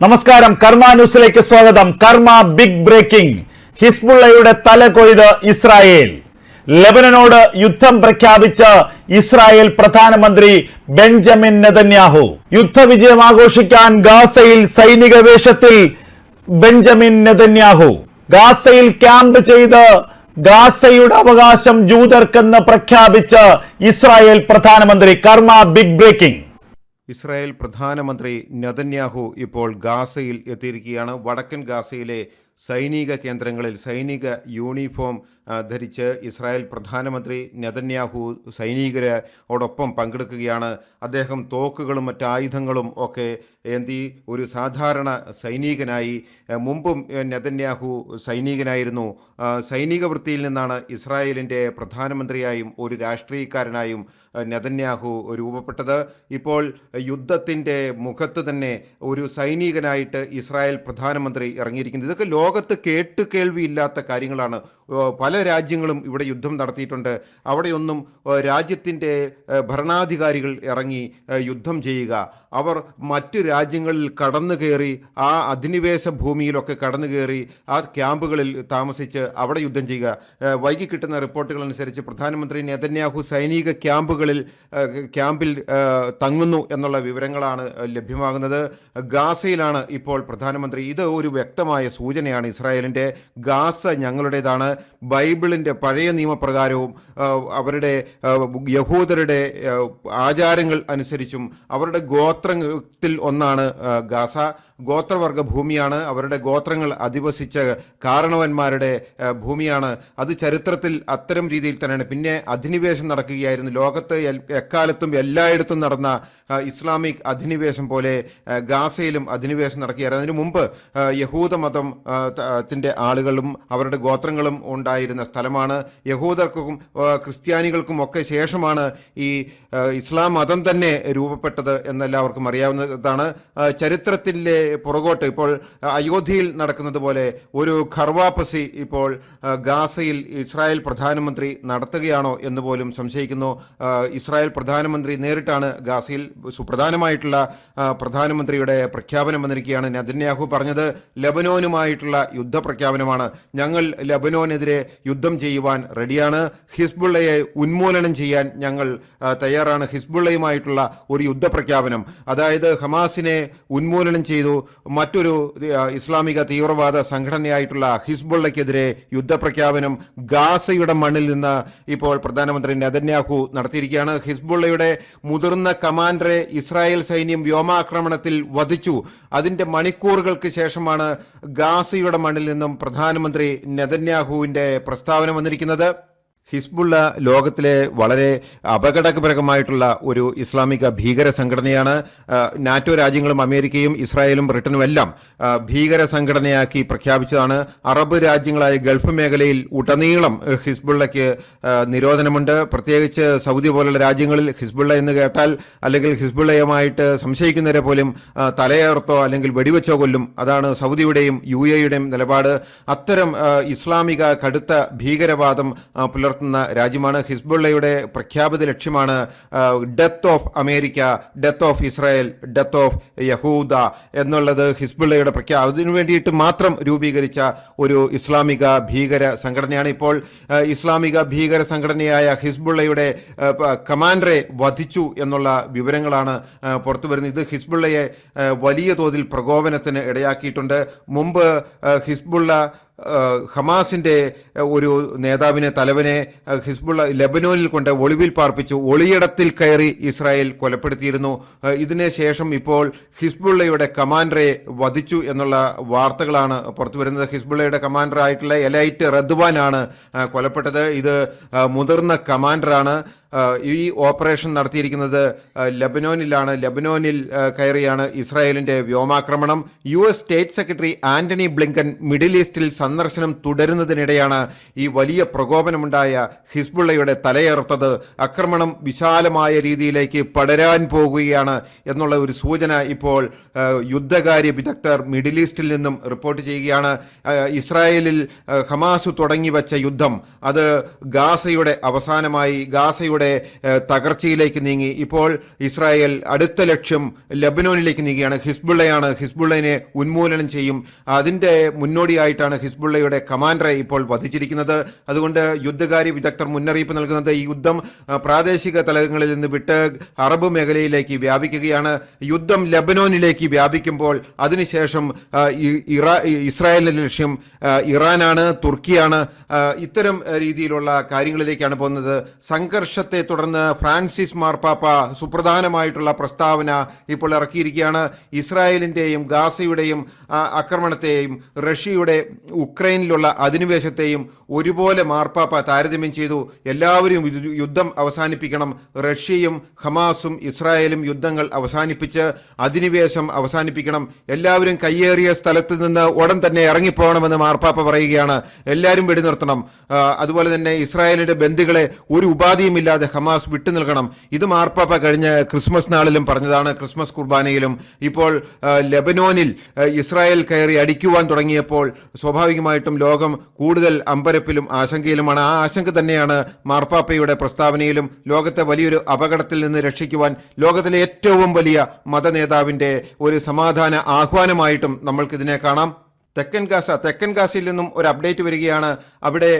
നമസ്കാരം. കർമ്മ ന്യൂസിലേക്ക് സ്വാഗതം. കർമ്മ ബിഗ് ബ്രേക്കിംഗ്. ഹിസ്ബുള്ളയുടെ തല കൊയ്ത് ഇസ്രായേൽ. ലെബനനോട് യുദ്ധം പ്രഖ്യാപിച്ച ഇസ്രായേൽ പ്രധാനമന്ത്രി ബെഞ്ചമിൻ നെതന്യാഹു. യുദ്ധവിജയം ആഘോഷിക്കാൻ ഗാസയിൽ സൈനിക വേഷത്തിൽ ബെഞ്ചമിൻ നെതന്യാഹു. ഗാസയിൽ ക്യാമ്പ് ചെയ്ത് ഗാസയുടെ അവകാശം ജൂതർക്കെന്ന് പ്രഖ്യാപിച്ച ഇസ്രായേൽ പ്രധാനമന്ത്രി കർമ്മ ബിഗ് ബ്രേക്കിംഗ്. ഇസ്രായേൽ പ്രധാനമന്ത്രി നെതന്യാഹു ഇപ്പോൾ ഗാസയിൽ എത്തിയിരിക്കുകയാണ്. വടക്കൻ ഗാസയിലെ സൈനിക കേന്ദ്രങ്ങളിൽ സൈനിക യൂണിഫോം ധരിച്ച് ഇസ്രായേൽ പ്രധാനമന്ത്രി നെതന്യാഹു സൈനികരോടൊപ്പം പങ്കെടുക്കുകയാണ്. അദ്ദേഹം തോക്കുകളും മറ്റ് ആയുധങ്ങളും ഒക്കെ എന്തി ഒരു സാധാരണ സൈനികനായി മുമ്പും നെതന്യാഹു സൈനികനായിരുന്നു. സൈനിക വൃത്തിയിൽ നിന്നാണ് ഇസ്രായേലിന്റെ പ്രധാനമന്ത്രിയായും ഒരു രാഷ്ട്രീയക്കാരനായും നെതന്യാഹു രൂപപ്പെട്ടത്. ഇപ്പോൾ യുദ്ധത്തിന്റെ മുഖത്ത് തന്നെ ഒരു സൈനികനായിട്ട് ഇസ്രായേൽ പ്രധാനമന്ത്രി ഇറങ്ങിയിരിക്കുന്നത്. ഇതൊക്കെ ലോകത്ത് കേട്ട് കേൾവിയില്ലാത്ത കാര്യങ്ങളാണ്. ഓ, രാജ്യങ്ങളും ഇവിടെ യുദ്ധം നടത്തിയിട്ടുണ്ട്. അവിടെയൊന്നും രാജ്യത്തിന്റെ ഭരണാധികാരികൾ ഇറങ്ങി യുദ്ധം ചെയ്യുക. അവർ മറ്റ് രാജ്യങ്ങളിൽ കടന്നു കയറി ആ അധിനിവേശ ഭൂമിയിലൊക്കെ കടന്നു കയറി ആ ക്യാമ്പുകളിൽ താമസിച്ച് അവിടെ യുദ്ധം ചെയ്യുക. വൈകി കിട്ടുന്ന റിപ്പോർട്ടുകൾ അനുസരിച്ച് പ്രധാനമന്ത്രി നെതന്യാഹു സൈനിക ക്യാമ്പുകളിൽ ക്യാമ്പിൽ തങ്ങുന്നു എന്നുള്ള വിവരങ്ങളാണ് ലഭ്യമാകുന്നത്. ഗാസയിലാണ് ഇപ്പോൾ പ്രധാനമന്ത്രി. ഇത് ഒരു വ്യക്തമായ സൂചനയാണ് ഇസ്രായേലിന്റെ. ഗാസ ഞങ്ങളുടേതാണ്. ബൈബിളിന്റെ പഴയ നിയമപ്രകാരവും അവരുടെ യഹൂദരുടെ ആചാരങ്ങൾ അനുസരിച്ചും അവരുടെ ഗോത്രത്തിൽ ഒന്നാണ് ഗാസ. ഗോത്രവർഗ ഭൂമിയാണ് അവരുടെ ഗോത്രങ്ങൾ അധിവസിച്ച കാരണവന്മാരുടെ ഭൂമിയാണ്. അത് ചരിത്രത്തിൽ അത്തരം രീതിയിൽ തന്നെയാണ്. പിന്നെ അധിനിവേശം നടക്കുകയായിരുന്നു. ലോകത്ത് എക്കാലത്തും എല്ലായിടത്തും നടന്ന ഇസ്ലാമിക് അധിനിവേശം പോലെ ഗാസയിലും അധിനിവേശം നടക്കുകയായിരുന്നു. അതിനു മുമ്പ് ആ, യഹൂദ മതം ആ, ത- ആ, ത്തിന്റെ ആളുകളും അവരുടെ ഗോത്രങ്ങളും ഉണ്ടായിരുന്ന. സ്ഥലമാണ്. യഹൂദർക്കും ക്രിസ്ത്യാനികൾക്കും ഒക്കെ ശേഷമാണ് ഈ ഇസ്ലാം മതം തന്നെ രൂപപ്പെട്ടത് എന്നെല്ലാവർക്കും അറിയാവുന്നതാണ്. ചരിത്രത്തിന്റെ പുറകോട്ട് ഇപ്പോൾ അയോധ്യയിൽ നടക്കുന്നത് പോലെ ഒരു ഖർവാപ്പസി ഇപ്പോൾ ഗാസയിൽ ഇസ്രായേൽ പ്രധാനമന്ത്രി നടത്തുകയാണോ എന്ന് പോലും സംശയിക്കുന്നു. ഇസ്രായേൽ പ്രധാനമന്ത്രി നേരിട്ടാണ് ഗാസയിൽ സുപ്രധാനമായിട്ടുള്ള പ്രധാനമന്ത്രിയുടെ പ്രഖ്യാപനം വന്നിരിക്കുകയാണ്. നെതന്യാഹു പറഞ്ഞത് ലബനോനുമായിട്ടുള്ള യുദ്ധപ്രഖ്യാപനമാണ്. ഞങ്ങൾ ലബനോനെതിരെ യുദ്ധം ചെയ്യുവാൻ റെഡിയാണ്. ഹിസ്ബുള്ളയെ ഉന്മൂലനം ചെയ്യാൻ ഞങ്ങൾ തയ്യാറാണ്. ഹിസ്ബുള്ളയുമായിട്ടുള്ള ഒരു യുദ്ധപ്രഖ്യാപനം. അതായത് ഹമാസിനെ ഉന്മൂലനം ചെയ്തു. മറ്റൊരു ഇസ്ലാമിക തീവ്രവാദ സംഘടനയായിട്ടുള്ള ഹിസ്ബുള്ളയ്ക്കെതിരെ യുദ്ധപ്രഖ്യാപനം ഗാസയുടെ മണ്ണിൽ നിന്ന് ഇപ്പോൾ പ്രധാനമന്ത്രി നെതന്യാഹു നടത്തിയിരിക്കുകയാണ്. ഹിസ്ബുള്ളയുടെ മുതിർന്ന കമാൻഡറെ ഇസ്രായേൽ സൈന്യം വ്യോമാക്രമണത്തിൽ വധിച്ചു. അതിന്റെ മണിക്കൂറുകൾക്ക് ശേഷമാണ് ഗാസയുടെ മണ്ണിൽ നിന്നും പ്രധാനമന്ത്രി നെതന്യാഹുവിന്റെ പ്രസ്താവന വന്നിരിക്കുന്നത്. ഹിസ്ബുള്ള ലോകത്തിലെ വളരെ അപകടകരമായിട്ടുള്ള ഒരു ഇസ്ലാമിക ഭീകര സംഘടനയാണ് നാറ്റോ രാജ്യങ്ങളും അമേരിക്കയും ഇസ്രായേലും ബ്രിട്ടനും എല്ലാം ഭീകര സംഘടനയാക്കി പ്രഖ്യാപിച്ചതാണ്. അറബ് രാജ്യങ്ങളായ ഗൾഫ് മേഖലയിൽ ഉടനീളം ഹിസ്ബുള്ളയ്ക്ക് നിരോധനമുണ്ട്. പ്രത്യേകിച്ച് സൗദി പോലുള്ള രാജ്യങ്ങളിൽ ഹിസ്ബുള്ള എന്ന് കേട്ടാൽ അല്ലെങ്കിൽ ഹിസ്ബുള്ളയുമായിട്ട് സംശയിക്കുന്നവരെ പോലും തലയേർത്തോ അല്ലെങ്കിൽ വെടിവെച്ചോ കൊല്ലും. അതാണ് സൗദിയുടെയും യു എയുടെയും നിലപാട്. അത്തരം ഇസ്ലാമിക കടുത്ത ഭീകരവാദം ആ, പുലർത്തുന്ന രാജ്യമാണ് ഹിസ്ബുള്ളയുടെ പ്രഖ്യാപിത ലക്ഷ്യമാണ് death of America death of Israel death of യഹൂദ എന്നുള്ളത് ഹിസ്ബുള്ളയുടെ പ്രഖ്യാപ അതിനു വേണ്ടിയിട്ട് മാത്രം രൂപീകരിച്ച ഒരു ഇസ്ലാമിക ഭീകര സംഘടനയാണ് ഇപ്പോൾ ഇസ്ലാമിക ഭീകര സംഘടനയായ ഹിസ്ബുള്ളയുടെ കമാൻഡറെ വധിച്ചു എന്നുള്ള വിവരങ്ങളാണ് പുറത്തു വരുന്നത്. ഇത് ഹിസ്ബുള്ളയെ വലിയ തോതിൽ പ്രകോപനത്തിന് ഇടയാക്കിയിട്ടുണ്ട്. മുമ്പ് ഹിസ്ബുള്ള ആ, ഹമാസിന്റെ ഒരു നേതാവിനെ തലവനെ ഹിസ്ബുള്ള ലെബനോനിൽ കൊണ്ട് ഒളിവിൽ പാർപ്പിച്ചു ഒളിയിടത്തിൽ കയറി ഇസ്രായേൽ കൊലപ്പെടുത്തിയിരുന്നു. ഇതിനു ശേഷം ഇപ്പോൾ ഹിസ്ബുള്ളയുടെ കമാൻഡറെ വധിച്ചു എന്നുള്ള വാർത്തകളാണ് പുറത്തു വരുന്നത്. ഹിസ്ബുള്ളയുടെ കമാൻഡർ ആയിട്ടുള്ള എലൈറ്റ് റദ്വാനാണ് കൊലപ്പെട്ടത്. ഇത് മുതിർന്ന കമാൻഡറാണ്. ഈ ഓപ്പറേഷൻ നടത്തിയിരിക്കുന്നത് ലബനോനിലാണ്. ലബനോനിൽ കയറിയാണ് ഇസ്രായേലിന്റെ വ്യോമാക്രമണം. U S state secretary Antony Blinken middle ഈസ്റ്റിൽ സന്ദർശനം തുടരുന്നതിനിടെയാണ് ഈ വലിയ പ്രകോപനമുണ്ടായ ഹിസ്ബുള്ളയുടെ തലയേർത്തത് ആക്രമണം വിശാലമായ രീതിയിലേക്ക് പടരാൻ പോകുകയാണ് എന്നുള്ള ഒരു സൂചന ഇപ്പോൾ യുദ്ധകാര്യ വിദഗ്ധർ മിഡിൽ ഈസ്റ്റിൽ നിന്നും റിപ്പോർട്ട് ചെയ്യുകയാണ്. ഇസ്രായേലിൽ ഹമാസ് തുടങ്ങി വച്ച യുദ്ധം അത് ഗാസയുടെ അവസാനമായി ഗാസയുടെ ഏഹ്, തകർച്ചയിലേക്ക് നീങ്ങി. ഇപ്പോൾ ഇസ്രായേൽ അടുത്ത ലക്ഷ്യം ലബനോനിലേക്ക് നീങ്ങിയാണ് ഹിസ്ബുള്ളയാണ്. ഹിസ്ബുള്ളയെ ഉന്മൂലനം ചെയ്യും. അതിന്റെ മുന്നോടിയായിട്ടാണ് ഹിസ്ബുള്ളയുടെ കമാൻഡറെ ഇപ്പോൾ വധിച്ചിരിക്കുന്നത്. അതുകൊണ്ട് യുദ്ധകാരി വിദഗ്ധർ മുന്നറിയിപ്പ് നൽകുന്നത് ഈ യുദ്ധം പ്രാദേശിക തലങ്ങളിൽ നിന്ന് വിട്ട് അറബ് മേഖലയിലേക്ക് വ്യാപിക്കുകയാണ്. യുദ്ധം ലബനോനിലേക്ക് വ്യാപിക്കുമ്പോൾ അതിനുശേഷം ഇറാ ഈ ലക്ഷ്യം ഇറാനാണ് തുർക്കിയാണ്. ഇത്തരം രീതിയിലുള്ള കാര്യങ്ങളിലേക്കാണ് പോകുന്നത്. സംഘർഷത്തെ തുടർന്ന് ഫ്രാൻസിസ് മാർപ്പാപ്പ സുപ്രധാനമായിട്ടുള്ള പ്രസ്താവന ഇപ്പോൾ ഇറക്കിയിരിക്കുകയാണ്. ഇസ്രായേലിന്റെയും ഗാസയുടെയും ആക്രമണത്തെയും റഷ്യയുടെ ഉക്രൈനിലുള്ള അധിനിവേശത്തെയും ഒരുപോലെ മാർപ്പാപ്പ താരതമ്യം ചെയ്തു. എല്ലാവരും യുദ്ധം അവസാനിപ്പിക്കണം. റഷ്യയും ഹമാസും ഇസ്രായേലും യുദ്ധങ്ങൾ അവസാനിപ്പിച്ച് അധിനിവേശം അവസാനിപ്പിക്കണം. എല്ലാവരും കയ്യേറിയ സ്ഥലത്ത് നിന്ന് ഉടൻ തന്നെ ഇറങ്ങിപ്പോകണമെന്ന് മാർപ്പാപ്പ പറയുകയാണ്. എല്ലാവരും വെടിനിർത്തണം. അതുപോലെ തന്നെ ഇസ്രായേലിന്റെ ബന്ധുക്കളെ ഒരു ഉപാധിയുമില്ലാതെ ഹമാസ് വിട്ടു നിൽക്കണം. ഇത് മാർപ്പാപ്പ കഴിഞ്ഞ ക്രിസ്മസ് നാളിലും പറഞ്ഞതാണ്. ക്രിസ്മസ് കുർബാനയിലും ഇപ്പോൾ ലെബനോനിൽ ഇസ്രായേൽ കയറി അടിക്കുവാൻ തുടങ്ങിയപ്പോൾ സ്വാഭാവികമായിട്ടും ലോകം കൂടുതൽ അമ്പരപ്പിലും ആശങ്കയിലുമാണ്. ആ ആശങ്ക തന്നെയാണ് മാർപ്പാപ്പയുടെ പ്രസ്താവനയിലും ലോകത്തെ വലിയൊരു അപകടത്തിൽ നിന്ന് രക്ഷിക്കുവാൻ ലോകത്തിലെ ഏറ്റവും വലിയ മതനേതാവിന്റെ ഒരു സമാധാന ആഹ്വാനമായിട്ടും നമ്മൾക്കിതിനെ കാണാം. തെക്കൻ ഗാസ തെക്കൻ ഗാസയിൽ നിന്നും ഒരു അപ്ഡേറ്റ് വരികയാണ്. അവിടെ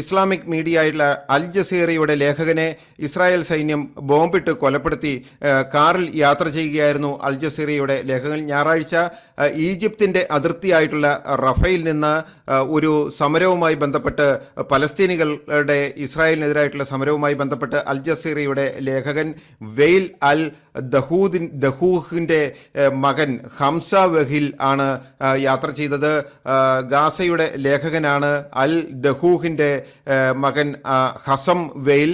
ഇസ്ലാമിക് മീഡിയ ആയിട്ടുള്ള അൽ ജസീറയുടെ ലേഖകനെ ഇസ്രായേൽ സൈന്യം ബോംബിട്ട് കൊലപ്പെടുത്തി കാറിൽ യാത്ര ചെയ്യുകയായിരുന്നു അൽ ജസീറയുടെ ലേഖകൻ. ഞായറാഴ്ച ഈജിപ്തിന്റെ അതിർത്തിയായിട്ടുള്ള റഫയിൽ നിന്ന് ഒരു സമരവുമായി ബന്ധപ്പെട്ട് പലസ്തീനികളുടെ ഇസ്രായേലിനെതിരായിട്ടുള്ള സമരവുമായി ബന്ധപ്പെട്ട് അൽ ജസീറയുടെ ലേഖകൻ വെയിൽ അൽ ദഹൂദിൻ ദഹൂഹിന്റെ മകൻ ഹംസ വെഹിൽ ആണ് യാത്ര ചെയ്തത്. ഗാസയുടെ ലേഖകനാണ് അൽ ദഹൂഹിന്റെ മകൻ ഹസം വെയിൽ.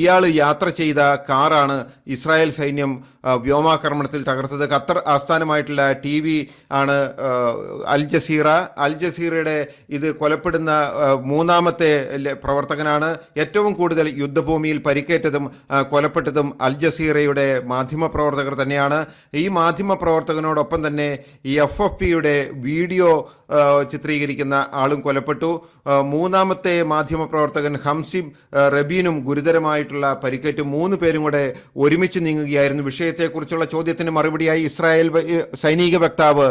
ഇയാൾ യാത്ര ചെയ്ത കാറാണ് ഇസ്രായേൽ സൈന്യം വ്യോമാക്രമണത്തിൽ തകർത്തത് ഖത്തർ ആസ്ഥാനമായിട്ടുള്ള ടി വി ആണ് അൽ ജസീറ. അൽ ജസീറയുടെ ഇത് കൊലപ്പെടുന്ന മൂന്നാമത്തെ പ്രവർത്തകനാണ് ഏറ്റവും കൂടുതൽ യുദ്ധഭൂമിയിൽ പരിക്കേറ്റതും കൊലപ്പെട്ടതും അൽ ജസീറയുടെ മാധ്യമ പ്രവർത്തകർ തന്നെയാണ്. ഈ മാധ്യമ പ്രവർത്തകനോടൊപ്പം തന്നെ ഈ എഫ് എഫ് പിയുടെ വീഡിയോ ചിത്രീകരിക്കുന്ന ആളും കൊലപ്പെട്ടു മൂന്നാമത്തെ മാധ്യമപ്രവർത്തകൻ പ്രവർത്തകൻ ഹംസിം റബീനും ഗുരുതരമായിട്ടുള്ള പരിക്കേറ്റ്. മൂന്ന് പേരും കൂടെ ഒരുമിച്ച് നീങ്ങുകയായിരുന്നു. വിഷയത്തെക്കുറിച്ചുള്ള ചോദ്യത്തിന് മറുപടിയായി ഇസ്രായേൽ സൈനിക വക്താവ്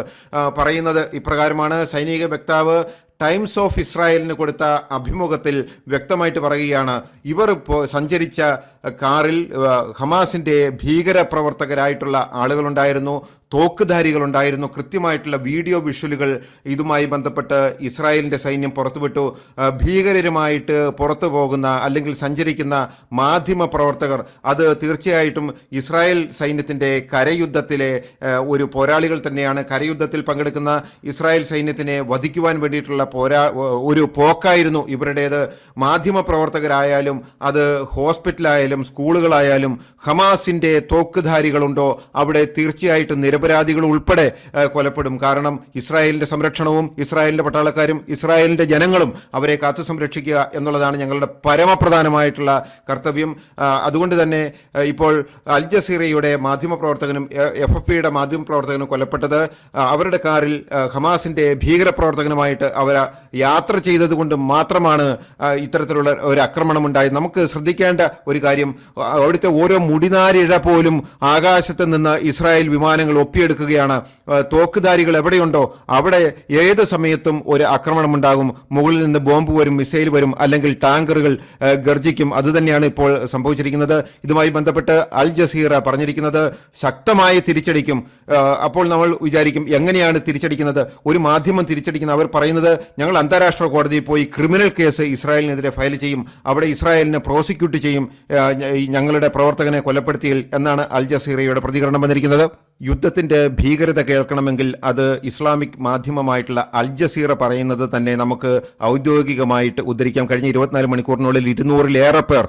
പറയുന്നത് ഇപ്രകാരമാണ്. സൈനിക വക്താവ് ടൈംസ് ഓഫ് ഇസ്രായേലിന് കൊടുത്ത അഭിമുഖത്തിൽ വ്യക്തമായിട്ട് പറയുകയാണ് ഇവർ സഞ്ചരിച്ച കാറിൽ ഹമാസിന്റെ ഹമാസിന്റെ ഭീകര പ്രവർത്തകരായിട്ടുള്ള ആളുകളുണ്ടായിരുന്നു. തോക്കുധാരികളുണ്ടായിരുന്നു. കൃത്യമായിട്ടുള്ള വീഡിയോ വിഷ്വലുകൾ ഇതുമായി ബന്ധപ്പെട്ട് ഇസ്രായേലിന്റെ സൈന്യം പുറത്തുവിട്ടു. ഭീകരരുമായിട്ട് പുറത്തു പോകുന്ന അല്ലെങ്കിൽ സഞ്ചരിക്കുന്ന മാധ്യമ പ്രവർത്തകർ അത് തീർച്ചയായിട്ടും ഇസ്രായേൽ സൈന്യത്തിന്റെ കരയുദ്ധത്തിലെ ഒരു പോരാളികൾ തന്നെയാണ്. കരയുദ്ധത്തിൽ പങ്കെടുക്കുന്ന ഇസ്രായേൽ സൈന്യത്തിനെ വധിക്കുവാൻ വേണ്ടിയിട്ടുള്ള പോരാ ഒരു പോക്കായിരുന്നു ഇവരുടേത്. മാധ്യമ പ്രവർത്തകരായാലും അത് ഹോസ്പിറ്റലായാലും സ്കൂളുകളായാലും ഹമാസിന്റെ തോക്കുധാരികളുണ്ടോ അവിടെ തീർച്ചയായിട്ടും നിരപരാധികൾ ഉൾപ്പെടെ കൊലപ്പെടും. കാരണം ഇസ്രായേലിന്റെ സംരക്ഷണവും ഇസ്രായേലിന്റെ പട്ടാളക്കാരും ഇസ്രായേലിന്റെ ജനങ്ങളും അവരെ കാത്തു സംരക്ഷിക്കുക എന്നുള്ളതാണ് ഞങ്ങളുടെ പരമപ്രധാനമായിട്ടുള്ള കർത്തവ്യം. അതുകൊണ്ട് തന്നെ ഇപ്പോൾ അൽ ജസീറയുടെ മാധ്യമപ്രവർത്തകനും എഫ് എഫ് പിയുടെ മാധ്യമപ്രവർത്തകനും കൊല്ലപ്പെട്ടത് അവരുടെ കാറിൽ ഹമാസിന്റെ ഭീകരപ്രവർത്തകനുമായിട്ട് അവർ യാത്ര ചെയ്തതുകൊണ്ട് മാത്രമാണ് ഇത്തരത്തിലുള്ള ഒരു ആക്രമണം ഉണ്ടായത് നമുക്ക് ശ്രദ്ധിക്കേണ്ട ഒരു കാര്യം അവിടുത്തെ ഓരോ മുടിനാരിഴ പോലും ആകാശത്ത് നിന്ന് ഇസ്രായേൽ വിമാനങ്ങൾ ഒപ്പിയെടുക്കുകയാണ് തോക്കുധാരികൾ എവിടെയുണ്ടോ അവിടെ ഏത് സമയത്തും ഒരു ആക്രമണമുണ്ടാകും. മുകളിൽ നിന്ന് ബോംബ് വരും മിസൈൽ വരും അല്ലെങ്കിൽ ടാങ്കറുകൾ ഗർജിക്കും. അതുതന്നെയാണ് ഇപ്പോൾ സംഭവിച്ചിരിക്കുന്നത്. ഇതുമായി ബന്ധപ്പെട്ട് അൽ ജസീറ പറഞ്ഞിരിക്കുന്നത് ശക്തമായ തിരിച്ചടിക്കും. അപ്പോൾ നമ്മൾ വിചാരിക്കും എങ്ങനെയാണ് തിരിച്ചടിക്കുന്നത്? ഒരു മാധ്യമം തിരിച്ചടിക്കുന്നത് അവർ പറയുന്നത് ഞങ്ങൾ അന്താരാഷ്ട്ര കോടതിയിൽ പോയി ക്രിമിനൽ കേസ് ഇസ്രായേലിനെതിരെ ഫയൽ ചെയ്യും. അവിടെ ഇസ്രായേലിനെ പ്രോസിക്യൂട്ട് ചെയ്യും ഞങ്ങളുടെ പ്രവർത്തകനെ കൊലപ്പെടുത്തിയിൽ എന്നാണ് അൽ ജസീറയുടെ പ്രതികരണം വന്നിരിക്കുന്നത്. യുദ്ധത്തിന്റെ ഭീകരത കേൾക്കണമെങ്കിൽ അത് ഇസ്ലാമിക് മാധ്യമമായിട്ടുള്ള അൽ ജസീറ പറയുന്നത് തന്നെ നമുക്ക് ഔദ്യോഗികമായിട്ട് ഉദ്ധരിക്കാം. കഴിഞ്ഞ ഇരുപത്തിനാല് മണിക്കൂറിനുള്ളിൽ ഇരുന്നൂറിലേറെ പേർ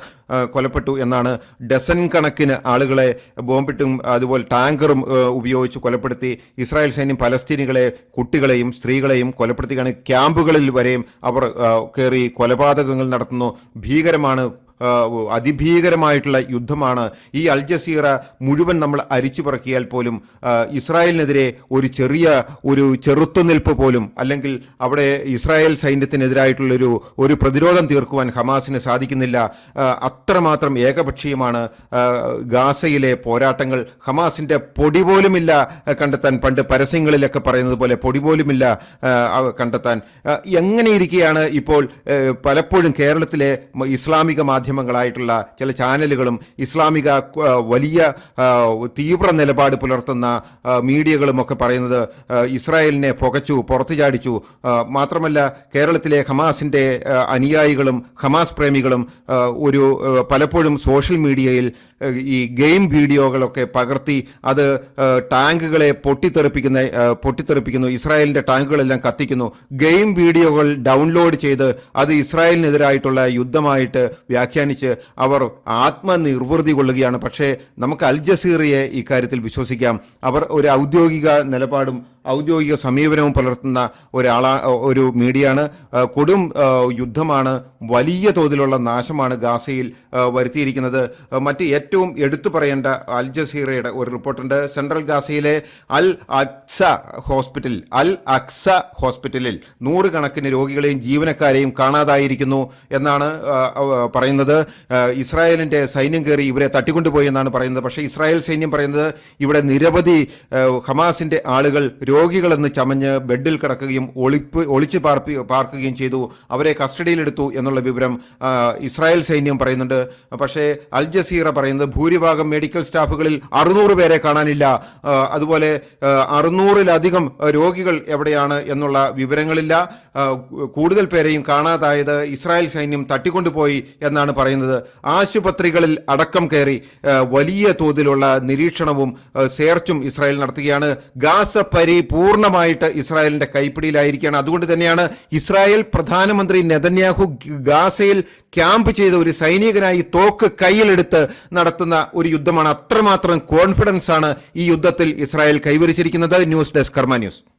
കൊലപ്പെട്ടു എന്നാണ് ഡസൻ കണക്കിന് ആളുകളെ ബോംബിട്ടും അതുപോലെ ടാങ്കറും ഉപയോഗിച്ച് കൊലപ്പെടുത്തി. ഇസ്രായേൽ സൈന്യം പലസ്തീനികളെ കുട്ടികളെയും സ്ത്രീകളെയും കൊലപ്പെടുത്തുകയാണ്. ക്യാമ്പുകളിൽ വരെയും അവർ കയറി കൊലപാതകങ്ങൾ നടത്തുന്നു. ഭീകരമാണ് അതിഭീകരമായിട്ടുള്ള യുദ്ധമാണ് ഈ അൽജസീറ മുഴുവൻ നമ്മൾ അരിച്ചു പറക്കിയാൽ പോലും ഇസ്രായേലിനെതിരെ ഒരു ചെറിയ ഒരു ചെറുത്തുനിൽപ്പ് പോലും അല്ലെങ്കിൽ അവിടെ ഇസ്രായേൽ സൈന്യത്തിനെതിരായിട്ടുള്ളൊരു ഒരു പ്രതിരോധം തീർക്കുവാൻ ഹമാസിന് സാധിക്കുന്നില്ല. അത്രമാത്രം ഏകപക്ഷീയമാണ് ഗാസയിലെ പോരാട്ടങ്ങൾ. ഹമാസിന്റെ പൊടി പോലുമില്ല കണ്ടെത്താൻ പണ്ട് പരസ്യങ്ങളിലൊക്കെ പറയുന്നത് പോലെ പൊടി പോലുമില്ല കണ്ടെത്താൻ. എങ്ങനെയിരിക്കുകയാണ് ഇപ്പോൾ പലപ്പോഴും കേരളത്തിലെ ഇസ്ലാമിക മാധ്യമങ്ങളായിട്ടുള്ള ചില ചാനലുകളും ഇസ്ലാമിക വലിയ തീവ്ര നിലപാട് പുലർത്തുന്ന മീഡിയകളും ഒക്കെ പറയുന്നത് ഇസ്രായേലിനെ പുകച്ചു പുറത്തു ചാടിച്ചു. മാത്രമല്ല കേരളത്തിലെ ഹമാസിന്റെ അനുയായികളും ഹമാസ് പ്രേമികളും ഒരു പലപ്പോഴും സോഷ്യൽ മീഡിയയിൽ ഈ ഗെയിം വീഡിയോകളൊക്കെ പകർത്തി അത് ടാങ്കുകളെ പൊട്ടിത്തെറിപ്പിക്കുന്ന പൊട്ടിത്തെറിപ്പിക്കുന്നു ഇസ്രായേലിന്റെ ടാങ്കുകളെല്ലാം കത്തിക്കുന്നു. ഗെയിം വീഡിയോകൾ ഡൗൺലോഡ് ചെയ്ത് അത് ഇസ്രായേലിനെതിരായിട്ടുള്ള യുദ്ധമായിട്ട് വ്യാഖ്യാനിച്ച് അവർ ആത്മനിർവൃതി കൊള്ളുകയാണ്. പക്ഷേ നമുക്ക് അൽ ജസീറയെ ഇക്കാര്യത്തിൽ വിശ്വസിക്കാം. അവർ ഒരു ഔദ്യോഗിക നിലപാടും ഔദ്യോഗിക സമീപനവും പുലർത്തുന്ന ഒരാളാ ഒരു മീഡിയയാണ്. കൊടും യുദ്ധമാണ് വലിയ തോതിലുള്ള നാശമാണ് ഗാസയിൽ വരുത്തിയിരിക്കുന്നത്. മറ്റ് ഏറ്റവും എടുത്തു പറയേണ്ട അൽ ജസീറയുടെ ഒരു റിപ്പോർട്ടുണ്ട്. സെൻട്രൽ ഗാസയിലെ Al Aqsa hospital Al Aqsa ഹോസ്പിറ്റലിൽ നൂറുകണക്കിന് രോഗികളെയും ജീവനക്കാരെയും കാണാതായിരിക്കുന്നു എന്നാണ് പറയുന്നത്. ഇസ്രായേലിന്റെ സൈന്യം കയറി ഇവരെ തട്ടിക്കൊണ്ടുപോയി എന്നാണ് പറയുന്നത്. പക്ഷേ ഇസ്രായേൽ സൈന്യം പറയുന്നത് ഇവിടെ നിരവധി ഹമാസിന്റെ ആളുകൾ രോഗികളെന്ന് ചമഞ്ഞ് ബെഡിൽ കിടക്കുകയും ഒളിപ്പ് ഒളിച്ചു പാർപ്പി പാർക്കുകയും ചെയ്തു. അവരെ കസ്റ്റഡിയിലെടുത്തു എന്നുള്ള വിവരം ഇസ്രായേൽ സൈന്യം പറയുന്നുണ്ട്. പക്ഷേ അൽ ജസീറ പറയുന്നത് ഭൂരിഭാഗം മെഡിക്കൽ സ്റ്റാഫുകളിൽ അറുന്നൂറ് പേരെ കാണാനില്ല. അതുപോലെ അറുന്നൂറിലധികം രോഗികൾ എവിടെയാണ് എന്നുള്ള വിവരങ്ങളില്ല. കൂടുതൽ പേരെയും കാണാതായത് ഇസ്രായേൽ സൈന്യം തട്ടിക്കൊണ്ടുപോയി എന്നാണ് പറയുന്നത്. ആശുപത്രികളിൽ അടക്കം കയറി വലിയ തോതിലുള്ള നിരീക്ഷണവും സേർച്ചും ഇസ്രായേൽ നടത്തുകയാണ്. ഗാസ പരിപൂർണമായിട്ട് ഇസ്രായേലിന്റെ കൈപ്പിടിയിലായിരിക്കുകയാണ്. അതുകൊണ്ട് തന്നെയാണ് ഇസ്രായേൽ പ്രധാനമന്ത്രി നെതന്യാഹു ഗാസയിൽ ക്യാമ്പ് ചെയ്ത ഒരു സൈനികനായി തോക്ക് കയ്യിലെടുത്ത് നടത്തുന്ന ഒരു യുദ്ധമാണ്. അത്രമാത്രം കോൺഫിഡൻസ് ആണ് ഈ യുദ്ധത്തിൽ Israel കൈവരിച്ചിരിക്കുന്നത്. News desk Karma news.